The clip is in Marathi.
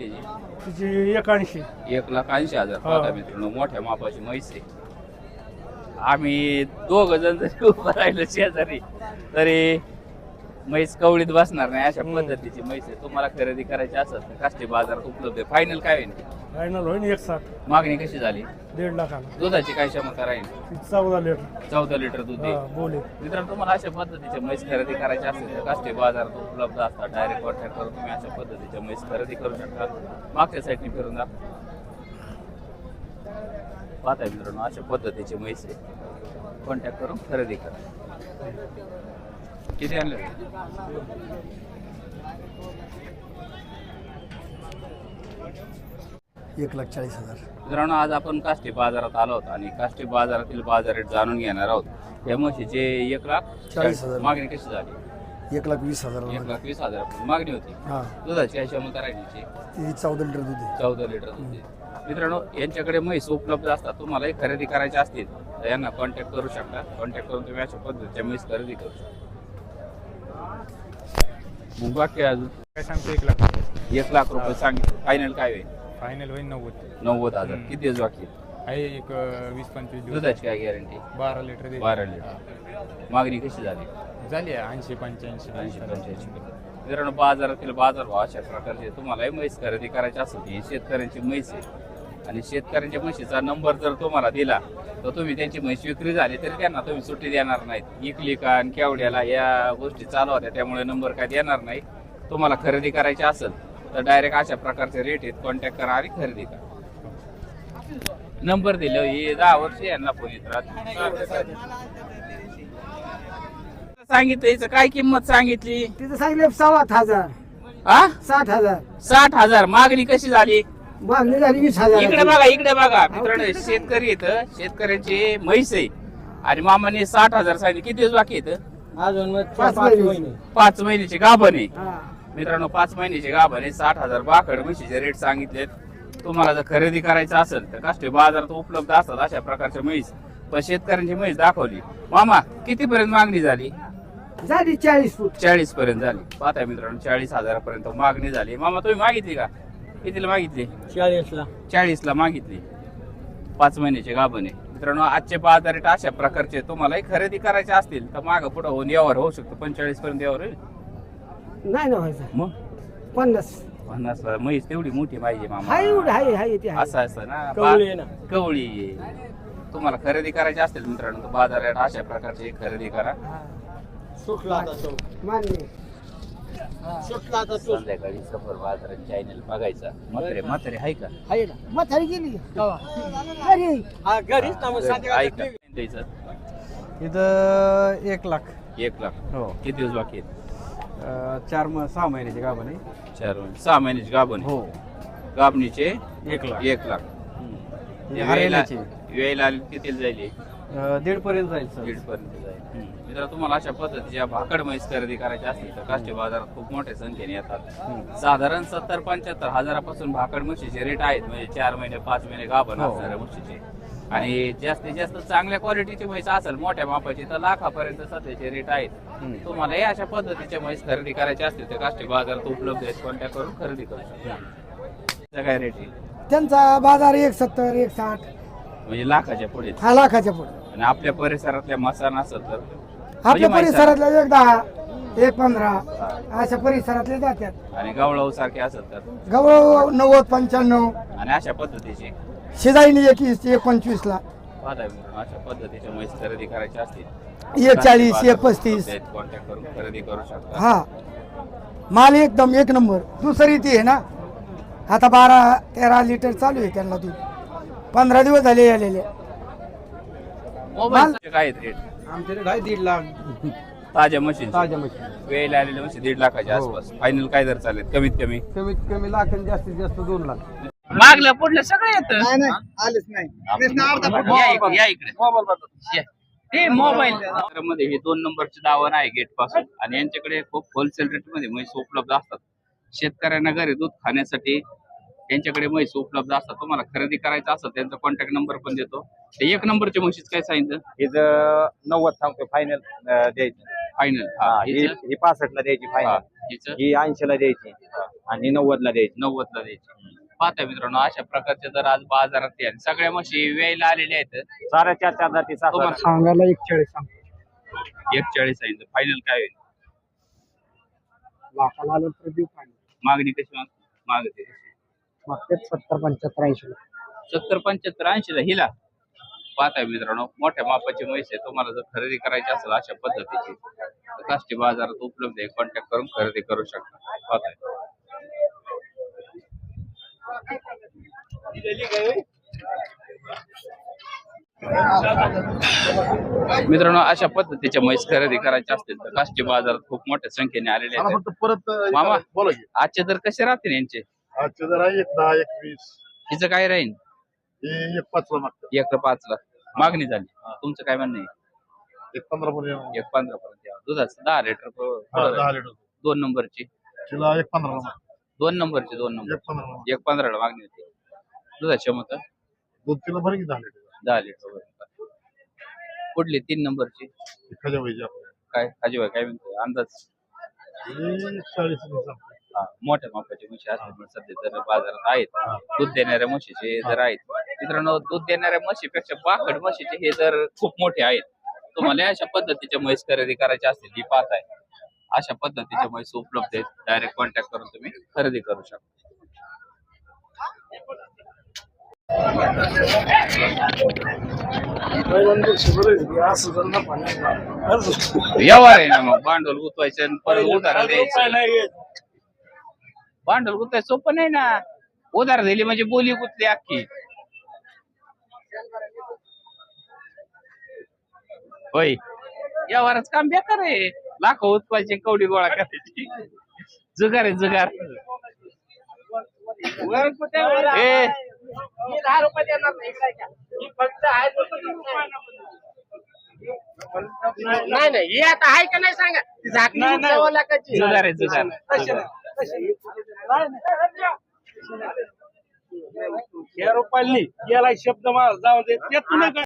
त्याची तिची एकाऐंशी. एक लाख ऐंशी हजार हा. पाहता मित्रांनो मोठ्या मापाची म्हैस आहे. आम्ही दोघ जण जरी उभं राहिलो शेजारी तरी म्हैस कवळीत बसणार नाही अशा पद्धतीची म्हैस आहे. तुम्हाला खरेदी करायची असेल तर काष्टी बाजारात उपलब्ध आहे. फायनल काय होईल फायनल होईन एक साठ. मागणी कशी झाली? दीड लाखाला. दुधाची काय क्षमता राहील? ती चौदा लिटर. चौदा लिटर दूध हा बोले. मित्रांनो तुम्हाला अशा पद्धतीचे म्हैस खरेदी करायचे असेल तर काष्टी बाजारात उपलब्ध असतात. डायरेक्ट कॉन्टॅक्ट करून तुम्ही अशा पद्धतीच्या म्हैस खरेदी करू शकता. मागच्या साईडने फिरून जा. पाहताय मित्रांनो अशा पद्धतीचे म्हैस कॉन्टॅक्ट करून खरेदी करा. किती आणले? एक लाख चाळीस हजार. मित्रांनो आज आपण काष्टी बाजारात आलो आहोत आणि काष्टी बाजारातील बाजार रेट जाणून घेणार आहोत. या म्हशीचे एक लाख चाळीस हजार. मागणी कशी झाली? एक लाख वीस हजार एक लाख वीस हजार मागणी होती. हा. दुधाची क्षमता राहिलीची ती चौदा लिटर दूध आहे. चौदा लिटर दूध. मित्रांनो यांच्याकडे म्हैस उपलब्ध असतात तुम्हालाही खरेदी करायचे असतील तर यांना कॉन्टॅक्ट करू शकता. कॉन्टॅक्ट करून तुम्ही अशा पद्धतीच्या म्हैस खरेदी करू शकता. मग बाकी अजून? काय सांगतो एक लाख? एक लाख रुपये सांगितलं. फायनल काय होईल? फायनल होईल नव्वद. नव्वद हजार. किती दिवस बाकी? आहे? आहे एक अं, वीस पंचवीस दिवस. दुधाची काय गॅरंटी बारा लिटर दे बारा लिटर. मागणी कशी झाली? झाली ऐंशी पंच्याऐंशी ऐंशी पंच्याऐंशी. मित्रांनो बाजारातील बाजारभाव अशा प्रकारचे तुम्हाला म्हैस खरेदी करायची असेल ही शेतकऱ्यांची म्हैस आहे. आणि शेतकऱ्यांच्या म्हशीचा नंबर जर तुम्हाला दिला तर तुम्ही त्यांची म्हैस विक्री झाली तरी त्यांना तुम्ही सुट्टी देणार नाहीत. इकली का आणि केवढ्याला या गोष्टी चालू होत्या त्यामुळे नंबर काय देणार नाही तुम्हाला खरेदी करायची असेल तर डायरेक्ट अशा प्रकारचे रेट आहेत. कॉन्टॅक्ट करा आणि खरेदी करा. नंबर दिले हे दहा वर्ष यांना फोन येत राहत सांगितलं हिचं काय किंमत सांगितली? तिथं सांगितले सात हजार. हा साठ हजार. साठ हजार. मागणी कशी झाली? मागणी झाली वीस इकडे हजार बघा इकडे बघा. मित्रांनो शेतकरी येत शेतकऱ्यांची म्हैस आहे. आणि मामाने साठ हजार सांगितले. किती दिवस बाकी येत अजून पाच महिने. पाच महिन्याचे गाभण आहे. हा. मित्रांनो पाच महिन्याचे गाभण आहे साठ हजार बाकड म्हशीचे रेट सांगितलेत. तुम्हाला जर खरेदी करायचं असेल तर काष्टी बाजारात उपलब्ध असतात अशा प्रकारच्या म्हैस. पण शेतकऱ्यांची म्हैस दाखवली. मामा कितीपर्यंत मागणी झाली? झाली चाळीस फूट. चाळीस पर्यंत झाली. पाहताय मित्रांनो चाळीस हजारापर्यंत मागणी झाली. मामा तुम्ही मागितली का? कितीला मागितली? चाळीसला. चाळीस ला मागितली. पाच महिन्याचे गाभण. मित्रांनो आजचे बाजार रेट अशा प्रकारचे तुम्हालाही खरेदी करायचे असतील तर माग पुढे होऊन यावर होऊ शकतो. पंचेचाळीस पर्यंत यावर होईल. नाही ना व्हायचं. मग? पन्नास. पन्नास म्हैस तेवढी मोठी पाहिजे मामा. हाय एवढं हाय हाय ते हाय. असं असतं ना कवळी आहे ना. बा- कवळी. आहे. तुम्हाला खरेदी करायची असतील मित्रांनो तर बाजार रेट अशा प्रकारची खरेदी करा. हा. मान्य. संध्याकाळी सफर बाजार चॅनल बघायचा. म्हातारे म्हातारे आहे का? हाय ना. म्हातारी गेली. कवा? घरी. ऐका. द्यायचं? इथं एक लाख. एक लाख. हो. किती दिवस बाकी आहेत? अं, चार म सहा महिन्याची गाभण आहे. चार महिने. सहा महिन्याची गाभण आहे. हो. गाभणीचे एक लाख. एक लाख. हरियाणाची वेळेला किती जाईल? दीड पर्यंत जाईल सर. दीड पर्यंत जाईल. मित्र तुम्हाला अशा पद्धतीच्या भाकड म्हैस खरेदी करायची असतील तर काष्टी बाजारात खूप मोठ्या संख्येने येतात. साधारण सत्तर पंच्याहत्तर हजारापासून भाकड म्हशीचे रेट आहेत. म्हणजे चार महिने पाच महिने गाभण हो. असणाऱ्या म्हशीचे. आणि जास्तीत जास्त चांगल्या क्वालिटीची म्हैस असेल मोठ्या मापाची तर लाखापर्यंत सध्याचे रेट आहेत. तुम्हाला हे अशा पद्धतीच्या म्हैस खरेदी करायची असतील तर काष्टी बाजारात उपलब्ध आहेत. कॉन्टॅक्ट करून खरेदी करू शकता. त्याचा काय रेट आहे? त्यांचा बाजार एक सत्तर एक साठ म्हणजे लाखाच्या पुढे. हा लाखाच्या पुढे. आणि आपल्या परिसरातल्या मसाला असेल तर? म्हणजे आपल्या म्हैस परिसरातले एक दहा एक पंधरा अशा परिसरातले जातात आणि गवळाऊ सारखे असेल तर? गवळ नव्वद पंच्याण्णव. आणि अशा पद्धतीचे? शिजाईनी एकवीस एक पंचवीस ला पाहता मित्रांनो, अशा पद्धतीच्या म्हैस खरेदी करायची असतील. एक चाळीस एक पस्तीस कॉन्टॅक्ट करून खरेदी करू शकता. हा. माल एकदम एक नंबर. दुसरी ती आहे ना आता बारा तेरा लिटर चालू आहे त्यांना दूध. पंधरा दिवस झाले आलेले. मोबाईल काय रेट आमच्याकडे काय दीड लाख. ताज्या मशीन ताज्या मशीन वेळ आलेल्या मशीन दीड लाखाच्या हो. आसपास. फायनल काय दर चालेल कमीत कमी? कमीत कमी लाख आणि जास्तीत जास्त दोन लाख. मागलं पुढलं सगळं येतं. आलेच नाही. या इकडे या इकडे. या. हे मोबाईल. मध्ये हे दोन नंबरचे दावण आहे गेटपासून. आणि यांच्याकडे खूप होलसेल रेटमध्ये म्हैस उपलब्ध असतात. शेतकऱ्यांना घरी दूध खाण्यासाठी यांच्याकडे म्हैस उपलब्ध असतात. तुम्हाला खरेदी करायचं असेल त्यांचा कॉन्टॅक्ट नंबर पण देतो. ते एक नंबरच्या म्हशीच काय सांगितलं इथं नव्वद सांगतो फायनल द्यायचं. फायनल हा, ही ही पासष्टला द्यायची फायनल हिचं? ही ऐंशीला द्यायची. आणि नव्वदला द्यायची. नव्वदला द्यायची. पाहता मित्रांनो अशा प्रकारचे जर आज बाजारात ते आणि सगळ्या म्हशी वेळेला आलेल्या आहेत. साऱ्या चार चार जाती सात तुम्हाला सांगायला एक चाळीस सांग एकचाळीस सांगितलं फायनल काय होईल? लाखाला आलं तर देऊ पाणी मागणी कशी माग मागते मग तेच सत्तर पंच्याहत्तर ऐंशी सत्तर पंच्याहत्तर ऐंशीला हिला. पाहताय मित्रांनो मोठ्या मापाची म्हैस आहे. तुम्हाला जर खरेदी करायची असेल अशा पद्धतीची तर काष्टी बाजारात उपलब्ध आहे. कॉन्टॅक्ट करून खरेदी करू शकता. पाहताय. मित्रांनो अशा पद्धतीच्या म्हैस खरेदी करायच्या असतील तर काष्टी बाजारात खूप मोठ्या संख्येने आलेले आहेत. परत मामा. बोला की. आजचे दर कसे राहतील यांचे? आजचे जर आहे एक दहा एकवीस. हिचं काय राहील हे एक पाचला एक पाचला. मागणी झाली. तुमचं काय म्हणणं आहे? एक पंधरा पर्यंत एक पंधरा पर्यंत. दुधाचं दहा लिटर दहा लिटर दोन नंबरची. तिला एक मागतं दोन नंबरची दोन नंबर एक पंधराला मागतं. एक पंधराला मागणी होती. दुधाची क्षमता? दूध तिला भर की दहा लिटर? कुठली? तीन नंबरची? एखाद्या पाहिजे आपल्याला काय? अजिबात काय म्हणतो अंदाज? चाळीस हा, मोठ्या मापाची म्हशी असल्यामुळे सध्या जर बाजारात आहेत. दूध देणाऱ्या म्हशीचे जर आहेत. मित्रांनो दूध देणाऱ्या म्हशीपेक्षा पाकड म्हशीचे हे जर खूप मोठे आहेत. तुम्हाला अशा पद्धतीच्या म्हैस खरेदी करायची असतील ही पाहत आहे. अशा पद्धतीच्या म्हैस उपलब्ध आहेत. डायरेक्ट कॉन्टॅक्ट करून तुम्ही खरेदी करू शकता. व्यवहार आहे ना मग. भांडवल गुतवायचं परत उधार भांडवल गुतवायचं सोपं नाही ना. उधार दिली म्हणजे बोली गुतली अख्खी. होय. व्यवहारच काम बेकार आहे. लाखो उत्पादचे कवडी गोळा करायची. जुगार आहे जुगार. ए. नाही नाही हे आता आहे का नाही सांगा? ती झाकली उंचावं लागायची. जुगार आहे जुगार. रुपयाली गेला शब्द मला जाऊ दे. ते तुला काय